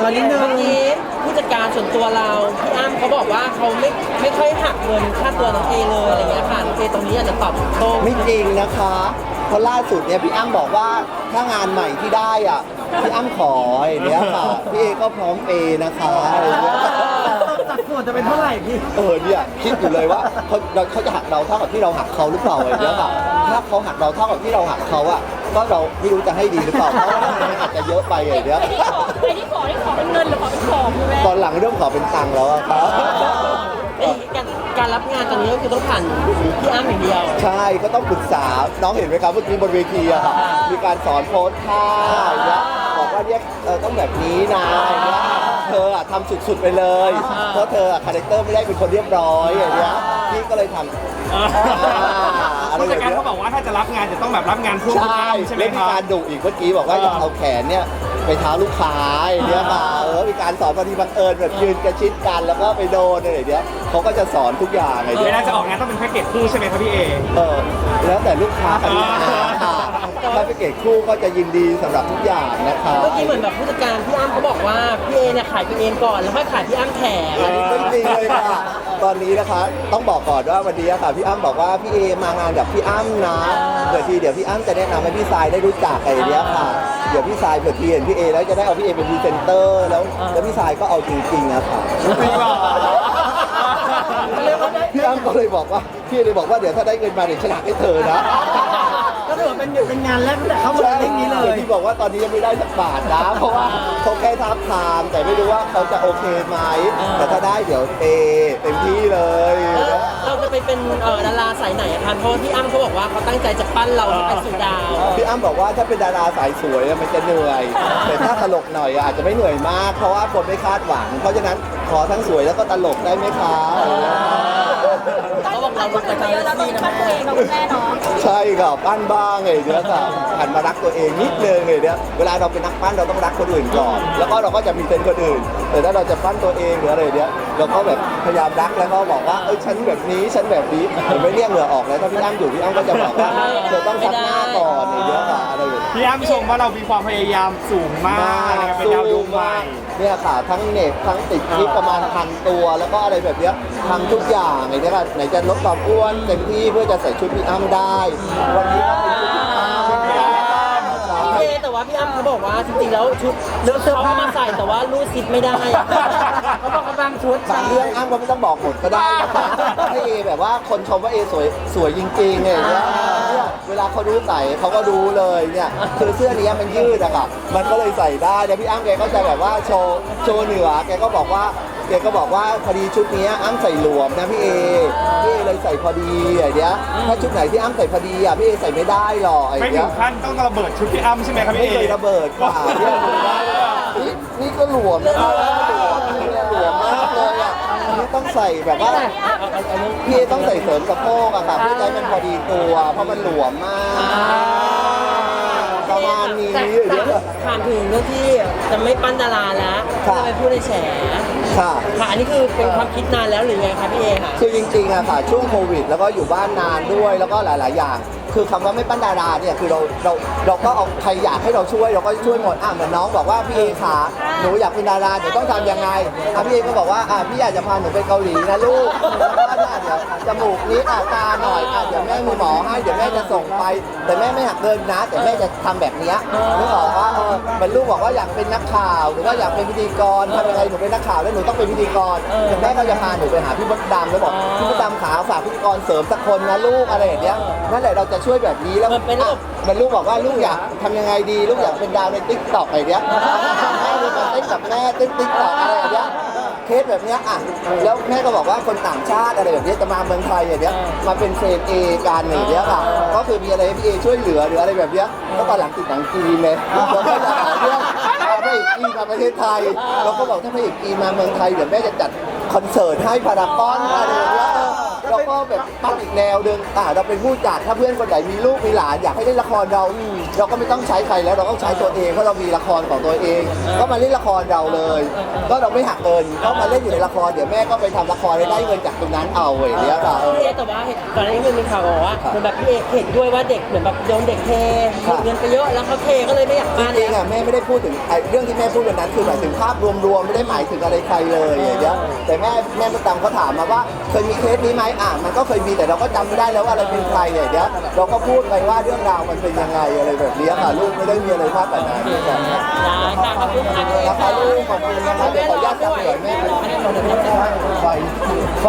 เรานิดนึงเมื่อกี้ผู้จัดการส่วนตัวเราพี่อ้ำเขาบอกว่าเขาไม่ไม่ค่อยหักเงินค่าตัวน้องเอเลยอะไรเงี้ยค่ะน้องเอตรงนี้อยากจะตอบโต้ไม่จริงนะคะเพราะล่าสุดเนี่ยพี่อ้ำบอกว่าถ้างานใหม่ที่ได้อะพี่อ้ำขออย่างเนี้ยค่ะพี่เอก็พร้อมเปย์นะคะอะไรอย่างเงี้ยสัดส่วนจะเป็นเท่าไหร่พี่เออเนี่ยคิดอยู่เลยว่าเขาเราเขาจะหักเราเท่ากับที่เราหักเขาหรือเปล่าอะไรอย่างเงี้ยค่ะถ้าเขาหักเราเท่ากับที่เราหักเขาอะก็เราไม่รู้จะให้ดีหรือเปล่าเพราะว่ามันอาจจะเยอะไปอย่างเงี้ยไอ้ที่ขอไอ้ที่ขอที่ขอเป็นเงินหรือขอ หลังเริ่มขอเป็นตังค์แล้วอะครับเอ้ยการการรับงานตอนนี้ก็คือต้องผ่านพี่อ้ำอย่างเดียว ใช่ก็ต้องปรึกษาน้องเห็นไหมครับเมื่อกี้บนเวทีอะค่ะมีการสอนโพสท่าอย่างเงี้ยบอกว่าเนี่ยเออต้องแบบนี้นะอย่างเงี้ยเธออะทำสุดๆไปเลย เพราะเธออะคาแรคเตอร์ไม่ได้เป็นคนเรียบร้อยอย่างเงี้ยพี่ก็เลยทำอ่าอะไรผู้อจัดย่างการเงี้ย เขาบอกว่าถ้าจะรับงานจะต้องแบบรับงานพ่วงกับใช่อ้ำใช่ไหมแล้วคมีรับ การดุอีกเมื่อกี้บอกว่าอย่าเอาแขนเนี่ยไปเท้าลูกค้าอย่างเงี้ยค่ะเออมีการสอนพอดีบังเอิญแบบยืนกระชิดกันแล้วก็ไปโดนอะไรอย่างเงี้ยเขาก็จะสอนทุกอย่างไงเวเงี้ยลาจะออกงานต้องเป็นแพ็กเกจคู่ใช่ไหมครับพี่เอ เออแล้วแต่ลูกค้ากับลูกค้า ค่ะถ้าไปเกตคู่ก็จะยินดีสำหรับทุกอย่างนะคะเมื่อกี้เหมือนแบบผู้จัดการพี่อ้ำเขาบอกว่าพี่เอเนี่ยขายตัวเองก่อนแล้วค่อยขายพี่อ้ำแถมอันนี้ไม่จริงเลยค่ะ ตอนนี้นะคะ ต้องบอกก่อนว่าวันนี้อะค่ะพี่อ้ำบอกว่าพี่เอมางานกับพี่อ้ำนะเผื่อทีเดี๋ยวพี่อ้ำจะแนะนำให้พี่ทรายได้รู้จักอะไรอย่างเงี้ยค่ะ เดี๋ยวพี่ทรายเผื่อทีเห็นพี่เอแล้วจะได้เอาพี่เอเป็นพรีเซนเตอร์แล้วแล้วพี่ทรายก็เอาจริงๆอะค่ะจริงเหรอพี่อ้ำก็เลยบอกว่าพี่เลยบอกว่าเดี๋ยวถ้าได้เงินมาเดี๋ยวฉลากให้เธอนะ ก็ถือว่าเป็นเป็นงานแรกตั้งแต่เข้ามาในเรื่องนี้เลดี๋ยวพี่บอกว่าตอนนี้ยังไม่ได้สักบาทนะ เพราะว่าเขาแค่ทับทามแต่ไม่รู้ว่าเขาจะโอเคไหมแต่ถ้าได้เดี๋ยวเปย์เต็มที่เลยแล้วเราจะไปเป็นเอ่อดาราสายไหนอะคะเพราะว่าพี่อ้ำเขาบอกว่าเขาตั้งใจจะปั้นเราให้เป็นสุดดาว พี่อ้ำบอกว่าถ้าเป็นดาราสายสวยอะมันจะเหนื่อย แต่ถ้าตลกหน่อยอะอาจจะไม่เหนื่อยมาก เพราะว่าคนไม่คาดหวัง เพราะฉะนั้นขอทั้งสวยแล้วก็ตลกได้ไหมคะ เราบอกเราเยอะเราต้องปั้นตัวเองเราแม่เนาะใช่ค่ะปั้นบ้างไงเนี่ยครับหันมารักตัวเองนิดนึงเลยเนี่ยเวลาเราเป็นนักปั้นเราต้องรักคนอื่นก่อน แล้วก็เราก็จะมีเซนคนอื่น แต่ถ้าเราจะปั้นตัวเองหรืออะไรเนี่ย เราก็แบบพยายามรักแล้วก็บอกว่าเอ้ยฉันแบบนี้ฉันแบบนี้เห็นไหม่เรียกเหงื่อออกแล้วถ้าพี่อ้ำอยู่พี่อ้ำก็จะบอกว่าเธอต้องซักหน้าก่อนอย่างเงี้ยค่ะอะไรอย่างเงี้ย พี่อ้ำชมว่าเรามีความพยายามสูงมากนะครับเป็นดาวดวงใหม่ เนี่ยค่ะทั้งเน็ตทั้งติดคลิปประมาณพันตัว แล้วก็อะไรแบบเนี้ยทำทุกอย่างไงเนี่ยค่ะไหนจะลดความอ้วนเต็มที่เพื่อจะใส่ชุดพี่อ้ำได้ วันนี้ก็เป็นชุดพี่อ้ำพี่เอแต่ ว่าพี่อ้ำเขาบอกว่าจริงๆแล้วชุดเลือกเสื้อผ้ามาใส่แต่ว่ารูดซิปไม่ได้เขาบอกเขาบางชุดบางเรื่องอ้ำก็ไม่ต้องบอกหมดก็ได้นะคะให้เอแบบว่าคนชมว่าเอสวยสวยจริงๆไงเนี่ยเนี่ยเวลาเขาดูใส่เขาก็ดูเลยเนี่ยคือเสื้อนี้มันยืดอะค่ะมันก็เลยใส่ได้แล้วพี่อ้ำแกก็จะแบบว่าโชว์โชว์เหนือแกก็บอกว่า แกก็บอกว่าพอดีชุดเนี้ยอ้ำใส่หลวมนะพี่เอพี่เอเลยใส่พอดีไอ้เนี้ยถ้าชุดไหนที่อ้ำใส่พอดีอะพี่เอใส่ไม่ได้หรอกไอ้ไม่ถึเนี้งยขั้นต้องระเบิดชุดพี่อ้ำใช่ไหมครับไม่พี่เอ เคยระเบิดกว่าเนี่ยดูได้นี่นี่ก็หลวมนะหลวมนี่หลวมมากเลยอะนี่ต้องใส่แบบว่าพี่ต้องใส่เสริมสะโพกอะค่ะเพื่อให้มันพอดีตัว เพราะมันหลวมมาก ประมาณนี้แต่เดี๋ยวถามถึงเรื่องที่จะไม่ปั้นดาราแล้วจะไปพูดในแฉค่ะค่ะอันนี้คือเป็นความคิดนานแล้วหรือไงคะพี่เอค่ะคือจริงๆอะค่ะช่วงโควิด แล้วก็อยู่บ้านนานด้วยแล้วก็หลาย ๆ อย่าง คือคำว่าไม่ปั้นดาราเนี่ยคือเราเราเราก็เอาใครอยากให้เราช่วยเราก็ช่วยหมดอะเหมือนน้องบอกว่าพี่เอขาหนูอยากเป็นดาราเดี๋ยวต้องทำยังไงอะพี่เอก็บอกว่าอะพี่อยากจะพาหนูไปเกาหลีนะลูกแล้วก็เจมูกนี้อะตาหน่อยอะเดี๋ยวแม่มีหมอให้เดี๋ยวแม่จะส่งไป แต่แม่ไม่หักเดินนะ แต่แม่จะทำแบบเนี้ยนึกออกว่าเออเหมือนลูกบอกว่าอยากเป็นนักข่าว หรือว่าอยากเป็นพิธีกรทำยังไงหนูเป็นนักข่าวแล้วหนูต้องเป็นพิธีกรแต่แม่ก็จะพาหนูไปหาพี่มดดำแล้วบอกพี่มดดำขาฝากพิธีกรเสริมสักคนนะลูกอะไรอย่างเงี้ยนั่นแหละเราจะช่วยแบบนี้แล้วมันเป็นระบบ อะมันลูกบอกว่าลูกอยากทำยังไงดี ลูกอยากเป็นดาวในติ๊กต็อกอะไรเนี้ยแม่ลูกมาเต้นกับแม่เต้นติ๊กต็อกอะไรอย่างเงี้ย เคสแบบเนี้ยอะแล้วแม่ก็บอกว่าคนต่างชาติอะไรแบบเนี้ยจะมาเมืองไทยอย่างเงี้ยมาเป็นเฟรนเอกันอย่างเงี้ยค่ะก็คือมีอะไรให้พี่เอช่วยเหลือหรืออะไรแบบเนี้ยก็ตอนหลังติดหนังจีนเลยเราก็อยากหาเรื่องพาพระเอกจีนมาประเทศไทยเราก็บอกถ้าพระเอกจีนมาเมืองไทยเดี๋ยวแม่จะจัดคอนเสิร์ตให้พารากอนอะไรอย่างเงี้ย เออก็เราก็แบบปั้นอีกแนวหนึ่งอ่าเราเป็นผู้จัดถ้าเพื่อนคนไหนมีลูกมีหลานอยากให้เล่นละครเราเราก็ไม่ต้องใช้ใครแล้วเราก็ใช้ตัวเองเพราะเรามีละครของตัวเอง ก็มาเล่นละครเราเลย ก็เราไม่หักเงินก็มาเล่นอยู่ในละครเดี๋ยวแม่ก็ไปทำละครแล้วได้เงินจากตรงนั้นเอาอย่างเงี้ยค่ะพี่เอแต่ว่าเห็นก่อนหน้านี้มันมีข่าวบอกว่าเหมือนแบบพี่เอเห็นด้วยว่าเด็กเหมือนแบบโดนเด็กเทหมดเงินไปเยอะแล้วเขาเทก็เลยไม่อยากจมาริเนี่งยๆอะแม่ไม่ได้พูดถึงไอ้เรื่องที่แม่พูดวันนั้นคือหมายถึงภาพรวมๆไม่ได้หมายถึงอะไรใครเลยอย่างเงี้ยแต่แม่แม่มาตามเขาถามมาว่าเคยมีเคสนี้ไหมอะมันก็เคยมีแต่เราก็จำไม่ได้แล้วว่าอะไรเป็นใครอย่างเงี้ยเราก็พูดไปว่าเรื่องราวมันเป็นยังไงอะไรแบบนี้ค่ะลูกไม่ได้มีอะไรมากกว่านั้นได้ค่ะขอบคุณค่ะนะคะลูกขอบคุณนะคะเดี๋ยวขออนุญาตจับหน่อยแม่ไฟไฟ